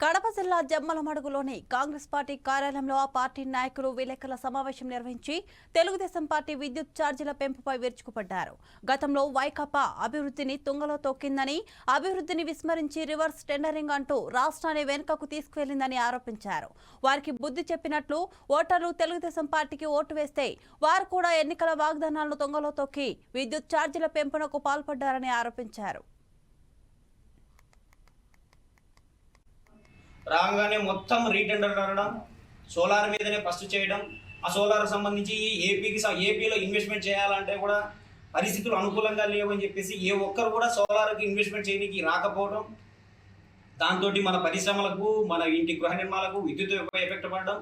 కడప జిల్లా జమ్మలమడుగులోని కాంగ్రెస్ పార్టీ కార్యాలయంలో ఆ పార్టీ నాయకులు విలేకరుల సమావేశం నిర్వహించి తెలుగుదేశం పార్టీ విద్యుత్ ఛార్జీల పెంపుపై విరుచుకుపడ్డారు. గతంలో వైకాపా అభివృద్ధిని తుంగలో తొక్కిందని అభివృద్ధిని విస్మరించి రివర్స్ టెండరింగ్ అంటూ రాష్ట్రాన్ని వెనుకకు తీసుకువెళ్ళిందని ఆరోపించారు. వారికి బుద్ధి చెప్పినట్లు ఓటర్లు తెలుగుదేశం పార్టీకి ఓటు వేస్తే వారు కూడా ఎన్నికల వాగ్దానాలను తొంగలో తొక్కి విద్యుత్ ఛార్జీల పెంపునకు పాల్పడ్డారని ఆరోపించారు. రాగానే మొత్తం రీటెండర్ అడగడం సోలార్ మీదనే ఫస్ట్ చేయడం ఆ సోలార్ సంబంధించి ఏపీకి స- ఏపీలో ఇన్వెస్ట్మెంట్ చేయాలంటే కూడా పరిస్థితులు అనుకూలంగా లేవని చెప్పేసి ఏ ఒక్కరు కూడా సోలార్కి ఇన్వెస్ట్మెంట్ చేయడానికి రాకపోవడం దాంతో మన పరిశ్రమలకు మన ఇంటి గృహ నిర్మాణాలకు విద్యుత్ ఎఫెక్ట్ పడడం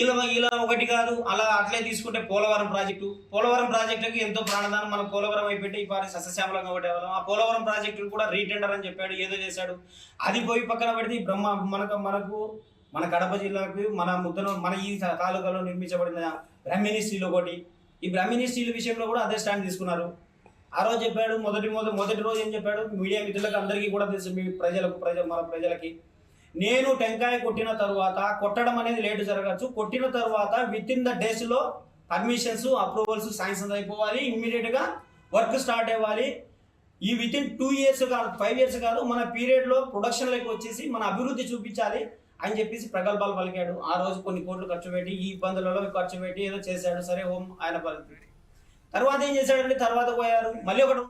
ఇలా ఇలా ఒకటి కాదు అలా అట్లే తీసుకుంటే పోలవరం ప్రాజెక్టు. పోలవరం ప్రాజెక్టుకి ఎంతో ప్రాణదానం మన పోలవరం అయిపెట్టి ఈ పారి సస్యశ్యామలం కాబట్టి ఆ పోలవరం ప్రాజెక్టు కూడా రీటెండర్ అని చెప్పాడు ఏదో చేశాడు. అది పోయి పక్కన పెడితే ఈ బ్రహ్మ మనకు మనకు మన కడప జిల్లాకు మన ముద్దను మన ఈ తాలూకాలో నిర్మించబడిన బ్రహ్మిణి స్త్రీలు ఒకటి. ఈ బ్రహ్మిణి స్టీల్ విషయంలో కూడా అదే స్టాండ్ తీసుకున్నారు. ఆ రోజు చెప్పాడు మొదటి మొదటి మొదటి రోజు ఏం చెప్పాడు? మీడియా మిత్రులకు అందరికీ కూడా తెలుసు మీ ప్రజలకు ప్రజ మన ప్రజలకి. నేను టెంకాయ కొట్టిన తర్వాత కొట్టడం అనేది లేటు జరగచ్చు. కొట్టిన తర్వాత విత్ ఇన్ ద డేస్లో పర్మిషన్స్ అప్రూవల్స్ శాంక్షన్స్ అయిపోవాలి. ఇమ్మీడియట్గా వర్క్ స్టార్ట్ అవ్వాలి. ఈ విత్ ఇన్ టూ ఇయర్స్ కాదు ఫైవ్ ఇయర్స్ కాదు మన పీరియడ్లో ప్రొడక్షన్లోకి వచ్చేసి మన అభివృద్ధి చూపించాలి అని చెప్పేసి ప్రగల్భాలు పలికాడు. ఆ రోజు కొన్ని కోట్లు ఖర్చు పెట్టి ఈ ఇబ్బందులలో ఖర్చు పెట్టి ఏదో చేశాడు. సరే ఓం ఆయన పరిస్థితి. తర్వాత ఏం చేశాడంటే తర్వాత పోయారు. మళ్ళీ ఒకటి